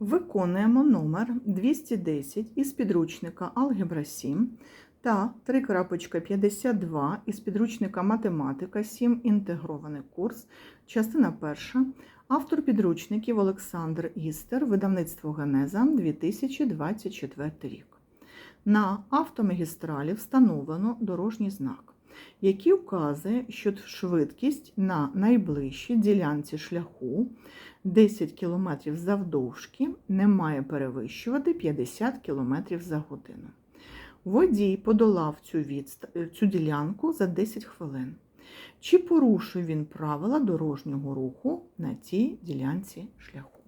Виконуємо номер 210 із підручника Алгебра 7 та 3.52 із підручника Математика 7. Інтегрований курс. Частина перша. Автор підручників Олександр Істер. Видавництво Генеза 2024 рік. На автомагістралі встановлено дорожній знак, який вказує, що швидкість на найближчій ділянці шляху 10 км завдовжки не має перевищувати 50 км за годину. Водій подолав цю, відста... цю ділянку за 10 хвилин. Чи порушив він правила дорожнього руху на цій ділянці шляху?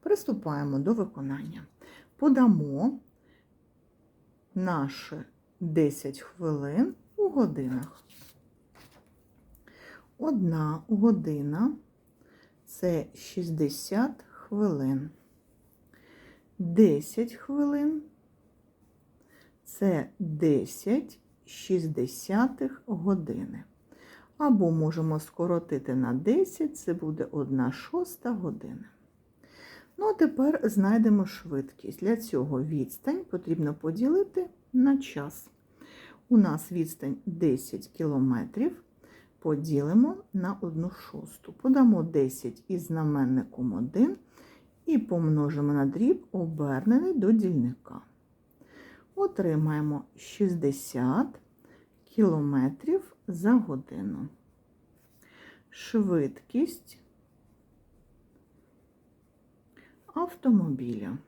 Приступаємо до виконання. Подамо наші 10 хвилин у годинах. Одна година це 60 хвилин. 10 хвилин це 10 шістдесятих години. Або можемо скоротити на 10, це буде 1 шоста година. Ну, а тепер знайдемо швидкість. Для цього відстань потрібно поділити на час. У нас відстань 10 кілометрів. Поділимо на 1 шосту. Подамо 10 із знаменником 1 і помножимо на дріб, обернений до дільника. Отримаємо 60 кілометрів за годину. Швидкість автомобіля.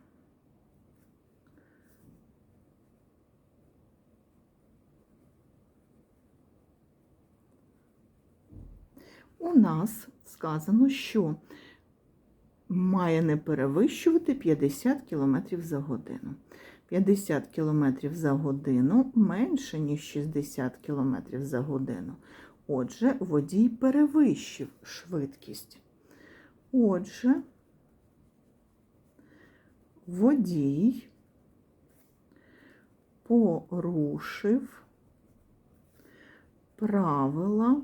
У нас сказано, що має не перевищувати 50 км за годину. 50 км за годину менше, ніж 60 км за годину. Отже, водій перевищив швидкість. Отже, водій порушив правила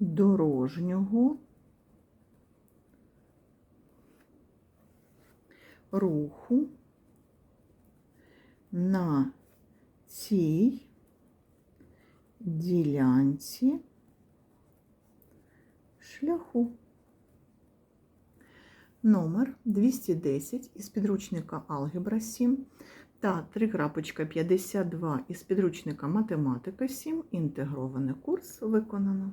дорожнього руху на цій ділянці шляху. Номер 210 із підручника Алгебра 7 та 3.52 із підручника Математика 7. Інтегрований курс виконано.